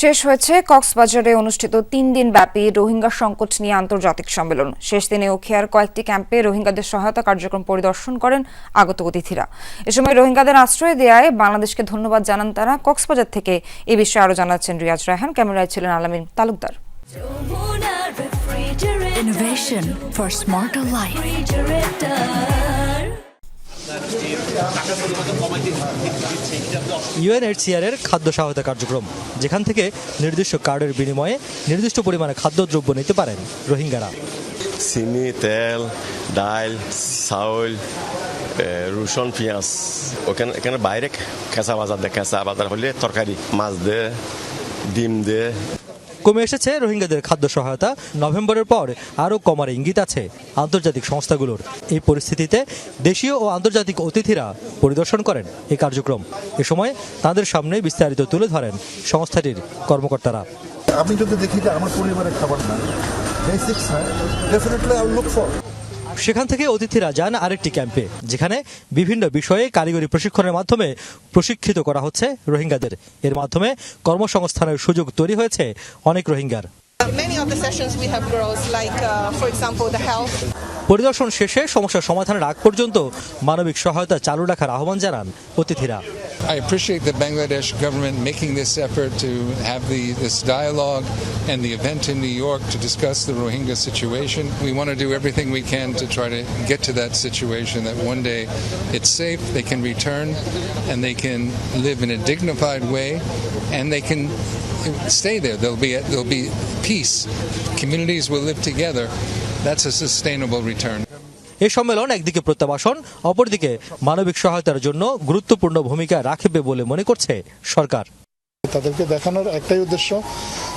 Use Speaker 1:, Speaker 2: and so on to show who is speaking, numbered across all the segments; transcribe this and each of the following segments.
Speaker 1: শেষ হয়েছে কক্সবাজারে অনুষ্ঠিত তিন দিন ব্যাপী রোহিঙ্গা সংকট নিয়ে আন্তর্জাতিক সম্মেলন। শেষ দিনে ওখিয়ার কয়েকটি ক্যাম্পে রোহিঙ্গাদের সহায়তা কার্যক্রম পরিদর্শন করেন আগত অতিথিরা। এ সময় রোহিঙ্গাদের আশ্রয় দেওয়ায় বাংলাদেশকে ধন্যবাদ জানান তারা। কক্সবাজার থেকে এ বিষয়ে আরও জানাচ্ছেন রিয়াজ রায়হান। ক্যামেরায় ছিলেন Alamin Talukdar.
Speaker 2: Innovation for smarter life.
Speaker 3: UNHCR এর খাদ্য সহায়তা কার্যক্রম, যেখান থেকে নির্দিষ্ট কার্ডের বিনিময়ে নির্দিষ্ট পরিমাণে খাদ্যদ্রব্য নিতে পারেন রোহিঙ্গারা।
Speaker 4: চিনি, তেল ডাল চাউল রসুন, পেঁয়াজ। ওখানে এখানে বাইরে কেঁচা বাজার দেয় কেঁচা বাজার হলে তরকারি, মাছ দে, ডিম দে।
Speaker 3: কমে এসেছে রোহিঙ্গাদের খাদ্য সহায়তা। নভেম্বরের পর আরও কমার ইঙ্গিত আছে আন্তর্জাতিক সংস্থাগুলোর। এই পরিস্থিতিতে দেশীয় ও আন্তর্জাতিক অতিথিরা পরিদর্শন করেন এই কার্যক্রম। এ সময় তাদের সামনে বিস্তারিত তুলে ধরেন সংস্থাটির কর্মকর্তারা।
Speaker 5: আমি যদি দেখি যে আমার পরিবারের খাবার না বেসিক্স হয় ডেফিনেটলি আই লুক ফর
Speaker 3: সেখান থেকে অতিথিরা যান আরেকটি ক্যাম্পে যেখানে বিভিন্ন বিষয়ে কারিগরি প্রশিক্ষণের মাধ্যমে প্রশিক্ষিত করা হচ্ছে রোহিঙ্গাদের। এর মাধ্যমে কর্মসংস্থানের সুযোগ তৈরি হয়েছে অনেক রোহিঙ্গার।
Speaker 6: Many of the sessions we have girls, like uh, for example, the health.
Speaker 3: পরিদর্শন শেষে সমস্যার সমাধানের আগ পর্যন্ত মানবিক সহায়তা চালু রাখার আহ্বান জানান অতিথিরা।
Speaker 7: I appreciate the Bangladesh government making this effort to have the, this dialogue and the event in New York to discuss the Rohingya situation. We want to do everything we can to try to get to that situation that one day it's safe, they can return, and they can live in a dignified way, and they can stay there. There'll be there'll be peace. Communities will live together. That's a sustainable return.
Speaker 3: এই সম্মেলন একদিকে প্রত্যাবাসন, অপরদিকে মানবিক সহায়তার জন্য গুরুত্বপূর্ণ ভূমিকা রাখবে বলে মনে করছে সরকার।
Speaker 8: তাদেরকে দেখানোর একটাই উদ্দেশ্য,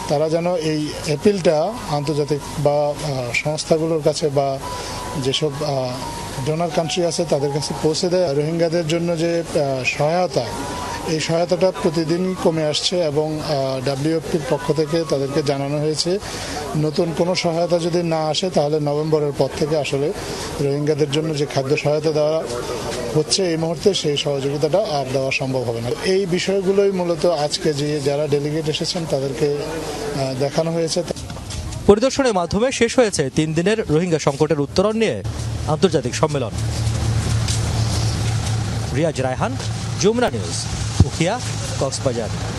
Speaker 8: তারা যেন এই অ্যাপিলটা আন্তর্জাতিক বা সংস্থাগুলোর কাছে বা যেসব ডোনার কান্ট্রি আছে তাদের কাছে পৌঁছে দেয়। রোহিঙ্গাদের জন্য যে সহায়তা এই সহায়তাটা প্রতিদিন কমে আসছে এবং ডাব্লিউএফপির পক্ষ থেকে তাদেরকে জানানো হয়েছে, নতুন কোনো সহায়তা যদি না আসে তাহলে নভেম্বরের পর থেকে আসলে রোহিঙ্গাদের জন্য যে খাদ্য সহায়তা দেওয়া হচ্ছে এই মুহূর্তে সেই সহযোগিতাটা আর দেওয়া সম্ভব হবে না। এই বিষয়গুলোই মূলত আজকে যে যারা ডেলিগেট এসেছেন তাদেরকে দেখানো হয়েছে।
Speaker 3: পরিদর্শনের মাধ্যমে শেষ হয়েছে তিন দিনের রোহিঙ্গা সংকটের উত্তরণ নিয়ে আন্তর্জাতিক সম্মেলন। রিয়াজ রায়হান, যমুনা নিউজ। উখিয়া কক্সবাজার